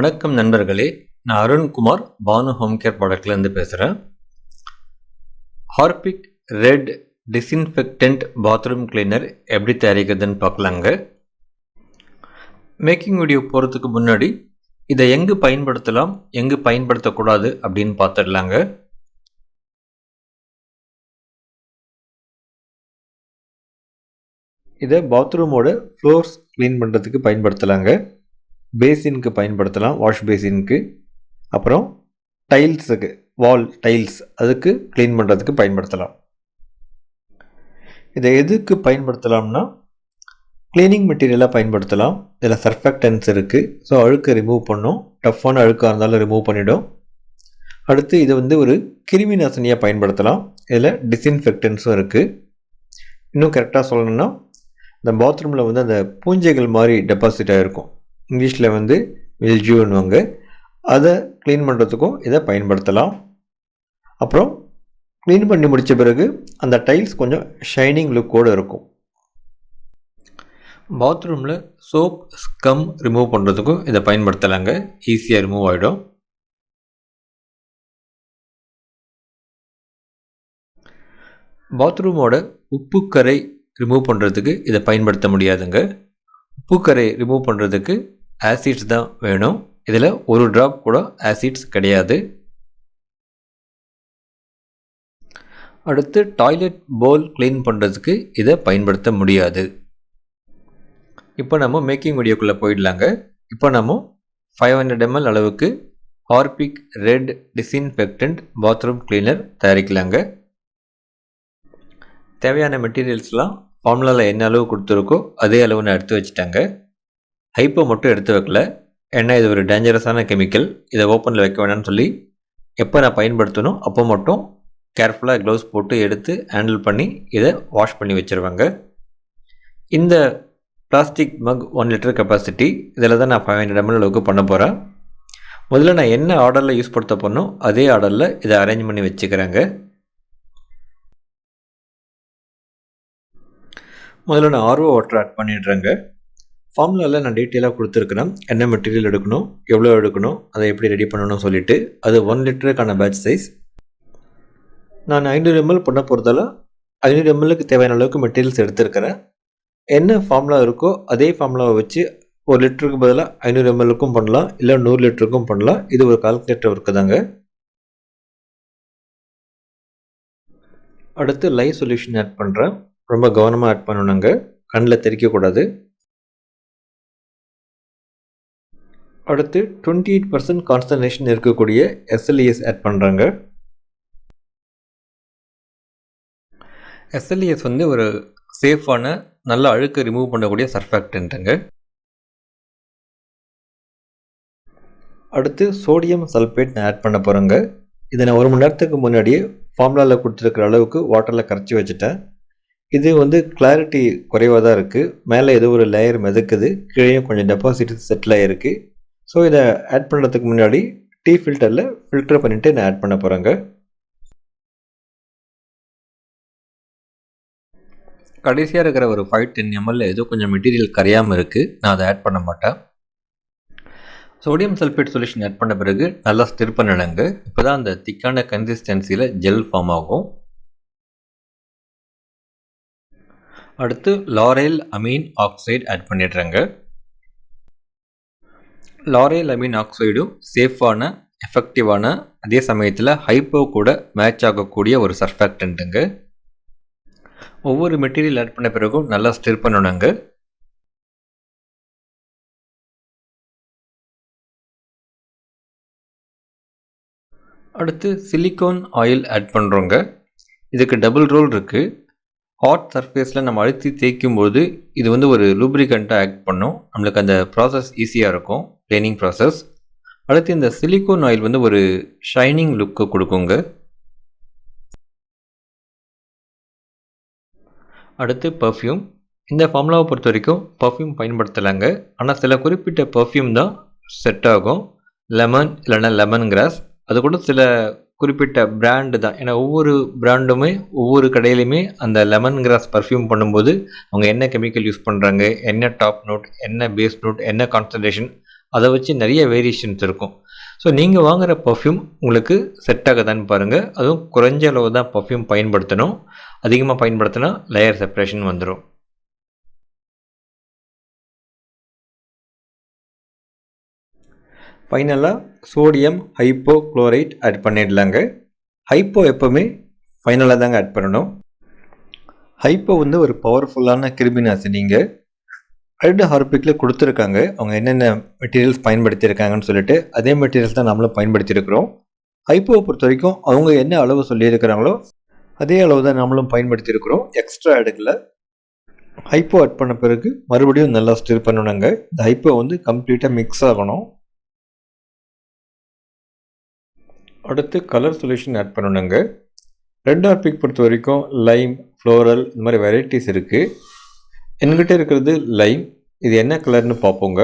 வணக்கம் நண்பர்களே. நான் அருண்குமார் பானு ஹோம் கேர் ப்ராடக்ட்லேருந்து பேசுகிறேன் Harpic red disinfectant bathroom cleaner எப்படி தயாரிக்கிறதுன்னு பார்க்கலாங்க. மேக்கிங் வீடியோ போகிறதுக்கு முன்னாடி இதை எங்கு பயன்படுத்தலாம் எங்கு பயன்படுத்தக்கூடாது அப்படின்னு பார்த்துடலாங்க. இதை பாத்ரூமோட ஃப்ளோர்ஸ் க்ளீன் பண்ணுறதுக்கு பயன்படுத்தலாங்க. பேசினுக்கு பயன்படுத்தலாம் வாஷ் பேசினுக்கு அப்புறம் டைல்ஸுக்கு வால் டைல்ஸ் அதுக்கு க்ளீன் பண்ணுறதுக்கு பயன்படுத்தலாம். இதை எதுக்கு பயன்படுத்தலாம்னா க்ளீனிங் மெட்டீரியலாக பயன்படுத்தலாம். இதில் சர்ஃபெக்டன்ஸ் இருக்குது ஸோ அழுக்கை ரிமூவ் பண்ணும். டஃப்பான அழுக்காக இருந்தாலும் ரிமூவ் பண்ணிவிடும் அடுத்து இதை வந்து ஒரு கிருமி நாசினியாக பயன்படுத்தலாம். இதில் டிஸ்இன்ஃபெக்டன்ஸும் இருக்குது இன்னும் கரெக்டாக சொல்லணும்னா இந்த பாத்ரூமில் வந்து அந்த பூஞ்சைகள் மாதிரி டெபாசிட் ஆகிருக்கும் இங்கிலீஷில் வந்து மில்ஜூன்னுவாங்க அதை க்ளீன் பண்ணுறதுக்கும் இதை பயன்படுத்தலாம். அப்புறம் க்ளீன் பண்ணி முடித்த பிறகு அந்த டைல்ஸ் கொஞ்சம் ஷைனிங் லுக்கோடு இருக்கும். பாத்ரூமில் சோப் ஸ்கம் ரிமூவ் பண்ணுறதுக்கும் இதை பயன்படுத்தலாங்க. ஈஸியாக ரிமூவ் ஆகிடும் பாத்ரூமோட உப்புக்கரை ரிமூவ் பண்ணுறதுக்கு இதை பயன்படுத்த முடியாதுங்க. உப்புக்கரை ரிமூவ் பண்ணுறதுக்கு ஆசிட்ஸ் தான் வேணும். இதில் ஒரு ட்ராப் கூட ஆசிட்ஸ் கிடையாது. அடுத்து டாய்லெட் போல் க்ளீன் பண்ணுறதுக்கு இதை பயன்படுத்த முடியாது. இப்போ நம்ம மேக்கிங் வீடியோக்குள்ளே போயிடலாங்க. இப்போ நம்ம ஃபைவ் ஹண்ட்ரட் எம்எல் அளவுக்கு Harpic red disinfectant bathroom cleaner தயாரிக்கலாங்க. தேவையான மெட்டீரியல்ஸ்லாம் ஃபார்முலாவில் என்ன அளவு கொடுத்துருக்கோ அதே அளவு நான் எடுத்து வச்சுட்டாங்க. ஹைப்போ மட்டும் எடுத்து வைக்கல. ஏன்னா இது ஒரு டேஞ்சரஸான கெமிக்கல் இதை ஓப்பனில் வைக்க வேணாம்னு சொல்லி எப்போ நான் பயன்படுத்தணும் அப்போ மட்டும் கேர்ஃபுல்லாக க்ளவுஸ் போட்டு எடுத்து ஹேண்டில் பண்ணி இதை வாஷ் பண்ணி வச்சுருவாங்க. இந்த plastic mug one litre capacity இதில் தான் நான் ஃபைவ் ஹண்ட்ரட் எம்எல் அளவுக்கு பண்ண போகிறேன் முதல்ல நான் என்ன ஆர்டரில் யூஸ் படுத்த போனோ அதே ஆர்டரில் இதை அரேஞ்ச் பண்ணி வச்சுக்கிறேங்க. முதல்ல நான் ஆர்வ வாட்டர் ஆட் பண்ணிடுறேங்க. ஃபார்முலாவில் நான் டீட்டெயிலாக கொடுத்துருக்குறேன். என்ன மெட்டீரியல் எடுக்கணும் எவ்வளோ எடுக்கணும் அதை எப்படி ரெடி பண்ணணும்னு சொல்லிவிட்டு அது ஒன் லிட்டருக்கான பேட்ச் சைஸ் நான் ஐநூறு எம்எல் பண்ண போகிறதால ஐநூறு எம்எல்லுக்கு தேவையான அளவுக்கு மெட்டீரியல்ஸ் எடுத்துருக்கிறேன். என்ன ஃபார்முலா இருக்கோ அதே ஃபார்முலாவை வச்சு ஒரு லிட்டருக்கு பதிலாக ஐநூறு எம்எல்லுக்கும் பண்ணலாம் இல்லை நூறு லிட்டருக்கும் பண்ணலாம். இது ஒரு கால்குலேட்டர் ஒர்க்கு தாங்க. அடுத்து லைவ் சொல்யூஷன் ஆட் பண்ணுறேன் ரொம்ப கவனமாக ஆட் பண்ணணுங்க. கண்ணில் தெரிக்கக்கூடாது அடுத்து டுவெண்ட்டி எயிட் பர்சன்ட் கான்சன்ட்ரேஷன் இருக்கக்கூடிய எஸ்எல்இஎஸ் ஆட் பண்ணுறாங்க எஸ்எல்இஎஸ் வந்து ஒரு சேஃபான நல்ல அழுக்கு ரிமூவ் பண்ணக்கூடிய சர்ஃபாக்டன்ட்டுங்க அடுத்து சோடியம் சல்ஃபேட் நான் ஆட் பண்ண போகிறேங்க இதை நான் ஒரு மணி நேரத்துக்கு முன்னாடியே ஃபார்முலாவில் கொடுத்துருக்குற அளவுக்கு வாட்டரில் கரைச்சி வச்சுட்டேன். இது வந்து கிளாரிட்டி குறைவாக தான் இருக்குது மேலே ஏதோ ஒரு லேயர் மிதக்குது. கீழே கொஞ்சம் டெபாசிட் செட்டில் ஆகிருக்கு ஸோ இதை ஆட் பண்ணுறதுக்கு முன்னாடி டீ ஃபில்டரில் ஃபில்டர் பண்ணிவிட்டு நான் ஆட் பண்ண போகிறேங்க கடைசியாக இருக்கிற ஒரு ஃபைவ் டென் எம்எல்ல ஏதோ கொஞ்சம் மெட்டீரியல் கரையாமல் இருக்குது நான் அதை ஆட் பண்ண மாட்டேன். சோடியம் சல்ஃபேட் சொல்யூஷன் ஆட் பண்ண பிறகு நல்லா ஸ்டிர் பண்ணிடுங்க இப்போ தான் அந்த திக்கான கன்சிஸ்டன்சியில் ஜெல் ஃபார்ம் ஆகும். அடுத்து லாரைல் அமீன் ஆக்சைடு ஆட் பண்ணிடுறேங்க. லாரியல் அமீன் ஆக்சைடும் சேஃபான எஃபெக்டிவான அதே சமயத்தில் ஹைப்போ கூட மேட்ச் ஆகக்கூடிய ஒரு சர்ஃபேக்டன்ட்டுங்க ஒவ்வொரு மெட்டீரியல் ஆட் பண்ண பிறகும் நல்லா ஸ்டிர் பண்ணணுங்க. அடுத்து சிலிக்கான் ஆயில் ஆட் பண்ணுறோங்க இதுக்கு டபுள் ரோல் இருக்குது ஹாட் சர்ஃபேஸில் நம்ம அழுத்தி தேய்க்கும் போது இது வந்து ஒரு லூப்ரிகண்ட்டாக ஆக்ட் பண்ணும். நம்மளுக்கு அந்த ப்ராசஸ் ஈஸியாக இருக்கும். க்ளீனிங் ப்ராசஸ் அடுத்து இந்த சிலிக்கோன் ஆயில் வந்து ஒரு ஷைனிங் லுக்கு கொடுக்குங்க. அடுத்து பர்ஃப்யூம் இந்த ஃபார்முலாவை பொறுத்த வரைக்கும் பர்ஃப்யூம் பயன்படுத்தலாங்க. ஆனால் சில குறிப்பிட்ட பர்ஃப்யூம் தான் செட் ஆகும். லெமன் இல்லைன்னா லெமன் கிராஸ் அது கூட சில குறிப்பிட்ட பிராண்டு தான். ஏன்னா ஒவ்வொரு பிராண்டுமே ஒவ்வொரு கடையிலையுமே அந்த லெமன் கிராஸ் பர்ஃப்யூம் பண்ணும்போது அவங்க என்ன கெமிக்கல் யூஸ் பண்ணுறாங்க என்ன டாப் நோட் என்ன பேஸ் நோட் என்ன கான்சன்ட்ரேஷன் அதை வச்சு நிறைய வேரியேஷன்ஸ் இருக்கும். ஸோ நீங்கள் வாங்குகிற பர்ஃப்யூம் உங்களுக்கு செட் ஆகுதான்னு பாருங்கள் அதுவும் குறைஞ்ச அளவு தான் பர்ஃப்யூம் பயன்படுத்தணும். அதிகமாக பயன்படுத்தினா லேயர் செப்ரேஷன் வந்துடும் ஃபைனலாக சோடியம் ஹைப்போ குளோரைட் ஆட் பண்ணிடலாங்க. ஹைப்போ எப்போவுமே ஃபைனலாக தாங்க ஆட் பண்ணணும். ஹைப்போ வந்து ஒரு பவர்ஃபுல்லான கிருமி நாசினிங்க ரெட் ஹார்பிக்கில் கொடுத்துருக்காங்க. அவங்க என்னென்ன மெட்டீரியல்ஸ் பயன்படுத்தியிருக்காங்கன்னு சொல்லிட்டு அதே மெட்டீரியல்ஸ் தான் நம்மளும் பயன்படுத்தியிருக்கிறோம். ஹைப்போவை பொறுத்த வரைக்கும் அவங்க என்ன அளவு சொல்லியிருக்கிறாங்களோ அதே அளவு தான் நம்மளும் பயன்படுத்தியிருக்கிறோம். எக்ஸ்ட்ரா எடுக்கல ஹைப்போ ஆட் பண்ண பிறகு மறுபடியும் நல்லா ஸ்டிர் பண்ணணுங்க. இந்த ஹைப்போ வந்து கம்ப்ளீட்டாக மிக்ஸ் ஆகணும். அடுத்து கலர் சொல்யூஷன் ஆட் பண்ணணுங்க. ரெட் ஆர்பிக் பொறுத்த வரைக்கும் லைம் ஃப்ளோரல் இந்த மாதிரி வெரைட்டிஸ் இருக்குது என்கிட்ட இருக்கிறது லைம் இது என்ன கலர்னு பார்ப்போங்க.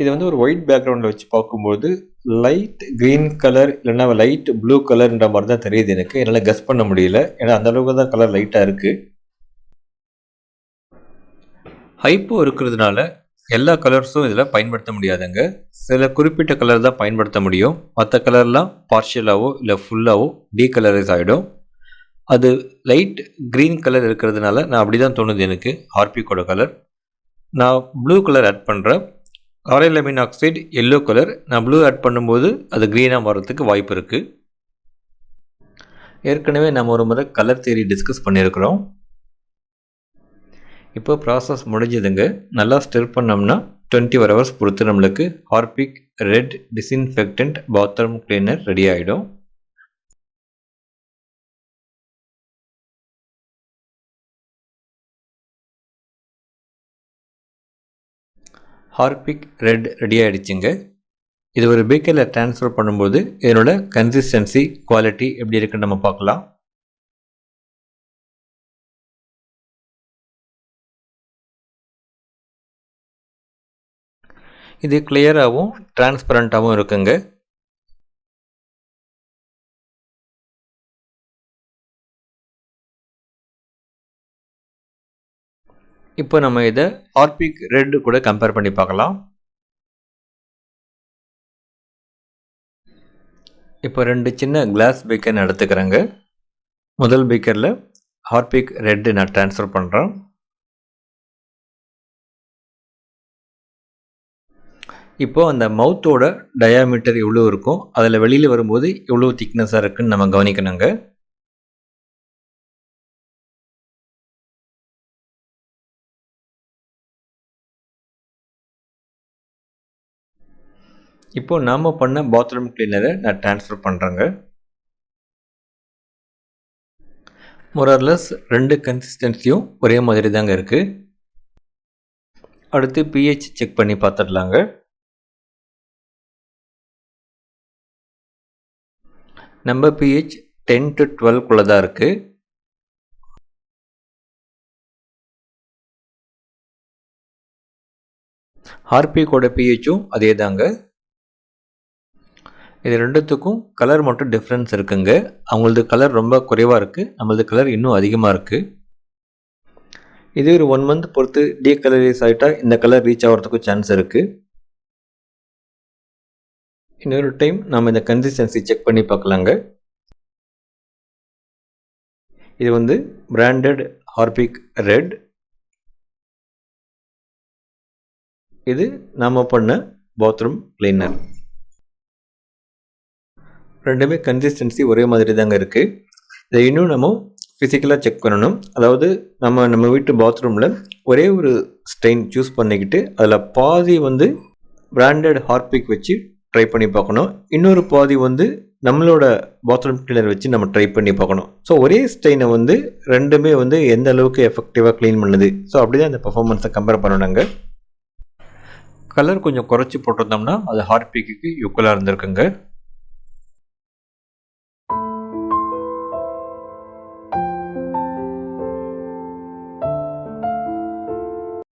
இது வந்து ஒரு ஒயிட் பேக்ரவுண்டில் வச்சு பார்க்கும்போது லைட் க்ரீன் கலர் இல்லைன்னா லைட் ப்ளூ கலர்ன்ற மாதிரி தான் தெரியுது எனக்கு. என்னால் கெஸ் பண்ண முடியல. ஏன்னா அந்தளவுக்கு தான் கலர் லைட்டாக இருக்குது ஹைப்போ இருக்கிறதுனால எல்லா கலர்ஸும் இதில் பயன்படுத்த முடியாதுங்க. சில குறிப்பிட்ட கலர் தான் பயன்படுத்த முடியும். மற்ற கலர்லாம் பார்ஷியலாகவோ இல்லை ஃபுல்லாகவோ டீகலரைஸ் ஆகிடும் அது லைட் க்ரீன் கலர் இருக்கிறதுனால நான் அப்படி தான் தோணுது எனக்கு ஹார்பிக்கோட கலர் நான் ப்ளூ கலர் ஆட் பண்ணுறேன் காரைலமின் ஆக்சைடு எல்லோ கலர் நான் ப்ளூ ஆட் பண்ணும்போது அது க்ரீனாக மாறதுக்கு வாய்ப்பு இருக்குது ஏற்கனவே நம்ம ஒரு முறை கலர் தேரி டிஸ்கஸ் பண்ணியிருக்கிறோம். இப்போ ப்ராசஸ் முடிஞ்சதுங்க. நல்லா ஸ்டிர் பண்ணோம்னா டுவெண்ட்டி ஃபோர் ஹவர்ஸ் பொறுத்து நம்மளுக்கு Harpic red disinfectant bathroom cleaner ready ஆகிடும் ஹார்பிக் ரெட் ரெடி ஆகிடுச்சுங்க இது ஒரு பீக்கரில் ட்ரான்ஸ்ஃபர் பண்ணும்போது இதனோட கன்சிஸ்டன்சி குவாலிட்டி எப்படி இருக்குன்னு நம்ம பார்க்கலாம். இது கிளியராகவும் டிரான்ஸ்பரண்ட்டாகவும் இருக்குங்க. இப்போ நம்ம இதை ஹார்பிக் ரெட் கூட கம்பேர் பண்ணி பார்க்கலாம். இப்போ ரெண்டு சின்ன கிளாஸ் பீக்கர் எடுத்துக்கிறேங்க. முதல் பீக்கரில் ஹார்பிக் ரெட்டு நான் ட்ரான்ஸ்ஃபர் பண்ணுறேன் இப்போது அந்த மவுத்தோட டயாமீட்டர் எவ்வளோ இருக்கும் அதில் வெளியில் வரும்போது எவ்வளோ திக்னஸாக இருக்குன்னு நம்ம கவனிக்கணுங்க. இப்போது நாம் பண்ண பாத்ரூம் கிளீனரை நான் ட்ரான்ஸ்ஃபர் பண்ணுறேங்க மொரர்லெஸ் ரெண்டு கன்சிஸ்டன்சியும் ஒரே மாதிரி தாங்க இருக்குது அடுத்து பிஹெச் செக் பண்ணி பார்த்துடலாங்க. நம்ம பிஹெச் டென் டு டுவெல்க்குள்ளே தான் இருக்குது ஹார்பிக்கோட பிஹெச்சும் அதே தாங்க இது ரெண்டுத்துக்கும் கலர் மட்டும் டிஃப்ரென்ஸ் இருக்குங்க. அவங்களது கலர் ரொம்ப குறைவாக இருக்குது நம்மளது கலர் இன்னும் அதிகமாக இருக்குது இதே ஒரு ஒன் மந்த் பொறுத்து டீ கலரைஸ் ஆகிட்டால் இந்த கலர் ரீச் ஆகிறதுக்கும் சான்ஸ் இருக்குது இன்னொரு டைம் நம்ம இந்த கன்சிஸ்டன்சி செக் பண்ணி பார்க்கலாங்க. இது வந்து பிராண்டட் ஹார்பிக் ரெட் இது நாம் பண்ண பாத்ரூம் கிளீனர் ரெண்டுமே கன்சிஸ்டன்சி ஒரே மாதிரி தாங்க இருக்குது இதை இன்னும் நம்ம ஃபிசிக்கலாக செக் பண்ணணும். அதாவது நம்ம நம்ம வீட்டு பாத்ரூமில் ஒரே ஒரு ஸ்டெயின் சூஸ் பண்ணிக்கிட்டு அதில் பாதி வந்து பிராண்டட் ஹார்பிக் வச்சு ட்ரை பண்ணி பார்க்கணும். இன்னொரு பாதி வந்து நம்மளோட பாத்ரூம் கிளீனர் வச்சு நம்ம ட்ரை பண்ணி பார்க்கணும். ஸோ ஒரே ஸ்டெயினை வந்து ரெண்டுமே வந்து எந்த அளவுக்கு எஃபெக்டிவாக க்ளீன் பண்ணுது. ஸோ அப்படி தான் இந்த பர்ஃபார்மன்ஸை கம்பேர் பண்ணணுங்க கலர் கொஞ்சம் குறைச்சி போட்டிருந்தோம்னா அது ஹார்பிக்கு யூக்குவலாக இருந்திருக்குங்க.